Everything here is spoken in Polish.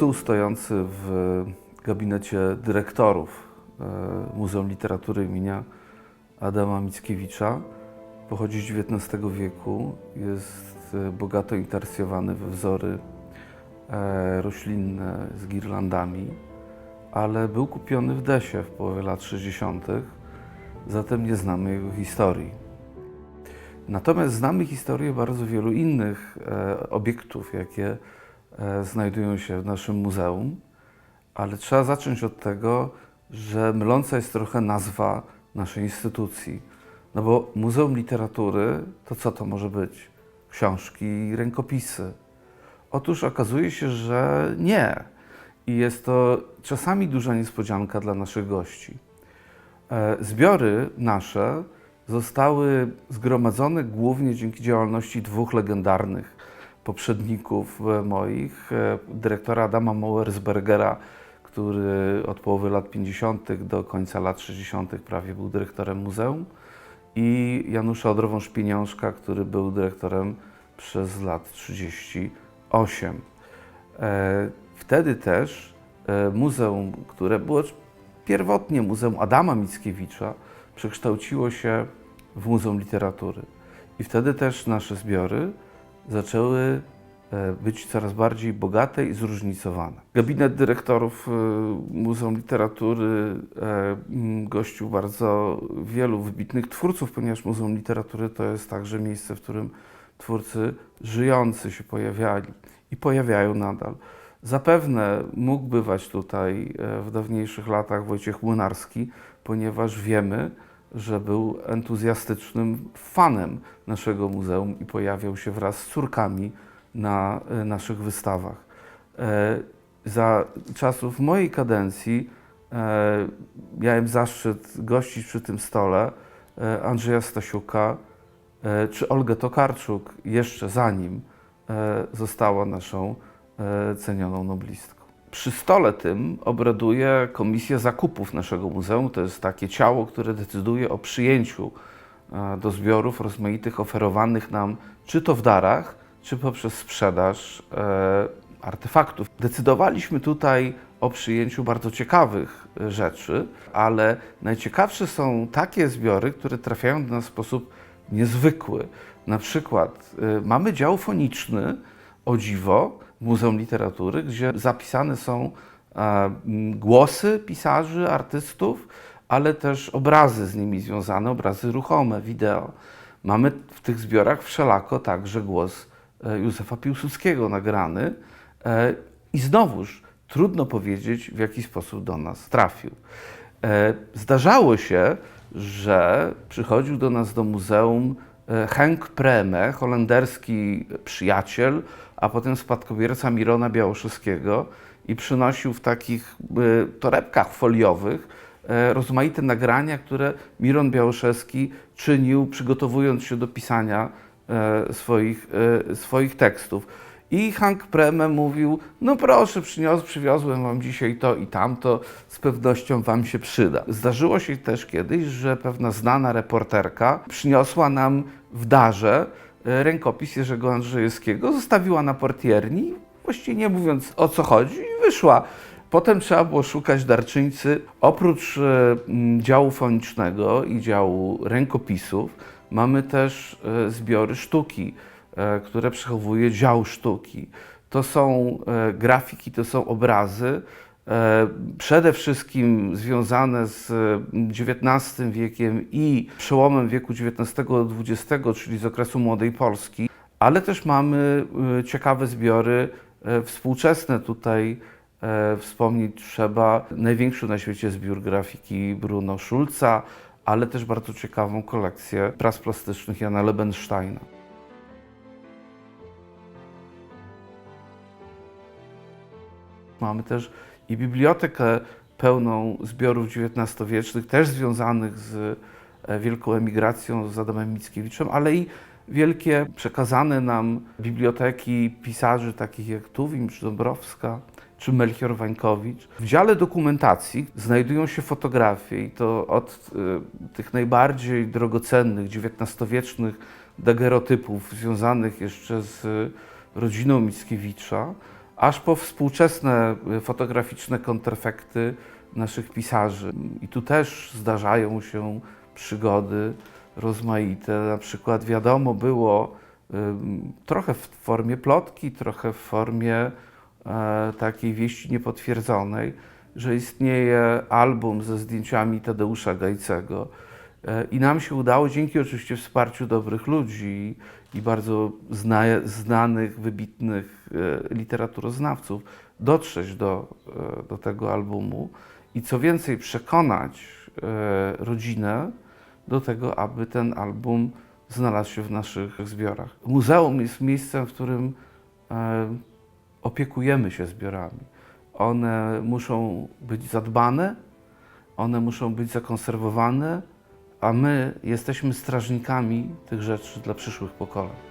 stół stojący w gabinecie dyrektorów e, Muzeum Literatury imienia Adama Mickiewicza. Pochodzi z XIX wieku, jest e, bogato interesowany we wzory e, roślinne z girlandami, ale był kupiony w Desie w połowie lat 60., zatem nie znamy jego historii. Natomiast znamy historię bardzo wielu innych obiektów, jakie znajdują się w naszym muzeum, ale trzeba zacząć od tego, że myląca jest trochę nazwa naszej instytucji. No bo Muzeum Literatury to co to może być? Książki i rękopisy. Otóż okazuje się, że nie. I jest to czasami duża niespodzianka dla naszych gości. E, Zbiory nasze zostały zgromadzone głównie dzięki działalności dwóch legendarnych poprzedników e, moich, e, dyrektora Adama Mauersbergera, który od połowy lat 50. do końca lat 60. prawie był dyrektorem muzeum, i Janusza Odrową-Szpieniążka, który był dyrektorem przez lat 38. E, Wtedy też muzeum, które było pierwotnie Muzeum Adama Mickiewicza, przekształciło się w Muzeum Literatury. I wtedy też nasze zbiory zaczęły e, być coraz bardziej bogate i zróżnicowane. Gabinet dyrektorów e, Muzeum Literatury e, gościł bardzo wielu wybitnych twórców, ponieważ Muzeum Literatury to jest także miejsce, w którym twórcy żyjący się pojawiali i pojawiają nadal. Zapewne mógł bywać tutaj w dawniejszych latach Wojciech Młynarski, ponieważ wiemy, że był entuzjastycznym fanem naszego muzeum i pojawiał się wraz z córkami na e, naszych wystawach. E, Za czasów mojej kadencji e, miałem zaszczyt gościć przy tym stole Andrzeja Stasiuka czy Olgę Tokarczuk jeszcze zanim została naszą cenioną noblistką. Przy stole tym obraduje Komisja Zakupów naszego muzeum. To jest takie ciało, które decyduje o przyjęciu e, do zbiorów rozmaitych oferowanych nam, czy to w darach, czy poprzez sprzedaż e, artefaktów. Decydowaliśmy tutaj o przyjęciu bardzo ciekawych e, rzeczy, ale najciekawsze są takie zbiory, które trafiają do nas w sposób niezwykły. Na przykład mamy dział foniczny, o dziwo, Muzeum Literatury, gdzie zapisane są e, głosy pisarzy, artystów, ale też obrazy z nimi związane, obrazy ruchome, wideo. Mamy w tych zbiorach wszelako także głos e, Józefa Piłsudskiego nagrany e, i znowuż trudno powiedzieć, w jaki sposób do nas trafił. Zdarzało się, że przychodził do nas do muzeum Henk Preme, holenderski przyjaciel, a potem spadkobierca Mirona Białoszewskiego i przynosił w takich e, torebkach foliowych e, rozmaite nagrania, które Miron Białoszewski czynił, przygotowując się do pisania e, swoich, e, swoich tekstów. I Hank Preme mówił, no proszę, przynios, przywiozłem wam dzisiaj to i tamto, z pewnością wam się przyda. Zdarzyło się też kiedyś, że pewna znana reporterka przyniosła nam w darze e, rękopis Jerzego Andrzejewskiego, zostawiła na portierni, właściwie nie mówiąc o co chodzi i wyszła. Potem trzeba było szukać darczyńcy. Oprócz e, działu fonicznego i działu rękopisów, mamy też e, zbiory sztuki, które przechowuje dział sztuki. To są e, grafiki, to są obrazy, e, przede wszystkim związane z XIX wiekiem i przełomem wieku XIX-XX, czyli z okresu Młodej Polski, ale też mamy e, ciekawe zbiory e, współczesne tutaj. E, Wspomnieć trzeba największy na świecie zbiór grafiki Bruno Schulza, ale też bardzo ciekawą kolekcję prac plastycznych Jana Lebensteina. Mamy też i bibliotekę pełną zbiorów XIX-wiecznych, też związanych z e, wielką emigracją z Adamem Mickiewiczem, ale i wielkie przekazane nam biblioteki pisarzy takich jak Tuwim czy Dąbrowska czy Melchior Wańkowicz. W dziale dokumentacji znajdują się fotografie i to od y, tych najbardziej drogocennych XIX-wiecznych dagerotypów związanych jeszcze z rodziną Mickiewicza, aż po współczesne y, fotograficzne kontrefekty naszych pisarzy. I tu też zdarzają się przygody rozmaite. Na przykład wiadomo było ym, trochę w formie plotki, trochę w formie e, takiej wieści niepotwierdzonej, że istnieje album ze zdjęciami Tadeusza Gajcego. E, I nam się udało, dzięki oczywiście wsparciu dobrych ludzi i bardzo zna, znanych, wybitnych e, literaturoznawców, dotrzeć do, e, do tego albumu i co więcej, przekonać rodzinę do tego, aby ten album znalazł się w naszych zbiorach. Muzeum jest miejscem, w którym opiekujemy się zbiorami. One muszą być zadbane, one muszą być zakonserwowane, a my jesteśmy strażnikami tych rzeczy dla przyszłych pokoleń.